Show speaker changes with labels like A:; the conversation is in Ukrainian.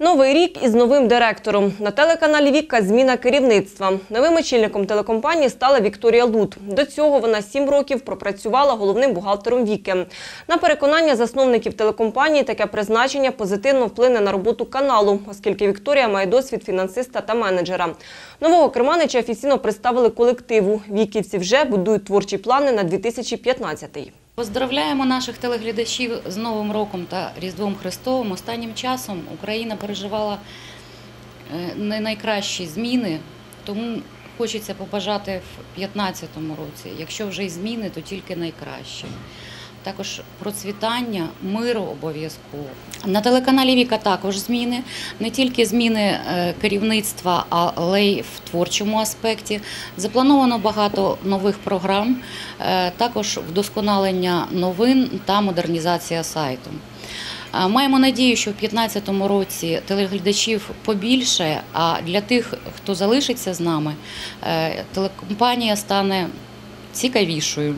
A: Новий рік із новим директором. На телеканалі Віка зміна керівництва. Новим очільником телекомпанії стала Вікторія Лут. До цього вона сім років пропрацювала головним бухгалтером Віки. На переконання засновників телекомпанії таке призначення позитивно вплине на роботу каналу, оскільки Вікторія має досвід фінансиста та менеджера. Нового керманича офіційно представили колективу. Віківці вже будують творчі плани на 2015-й.
B: Поздравляємо наших телеглядачів з Новим роком та Різдвом Христовим. Останнім часом Україна переживала е, не найкращі зміни, тому хочеться побажати в 2015 році. Якщо вже й зміни, то тільки найкраще. Також процвітання, миру обов'язково. На телеканалі Віка також зміни, не тільки зміни е, керівництва, але й в творчому аспекті. Заплановано багато нових програм, е, також вдосконалення новин та модернізація сайту. Е, Маємо надію, що в 2015 році телеглядачів побільше, а для тих, хто залишиться з нами, телекомпанія стане цікавішою.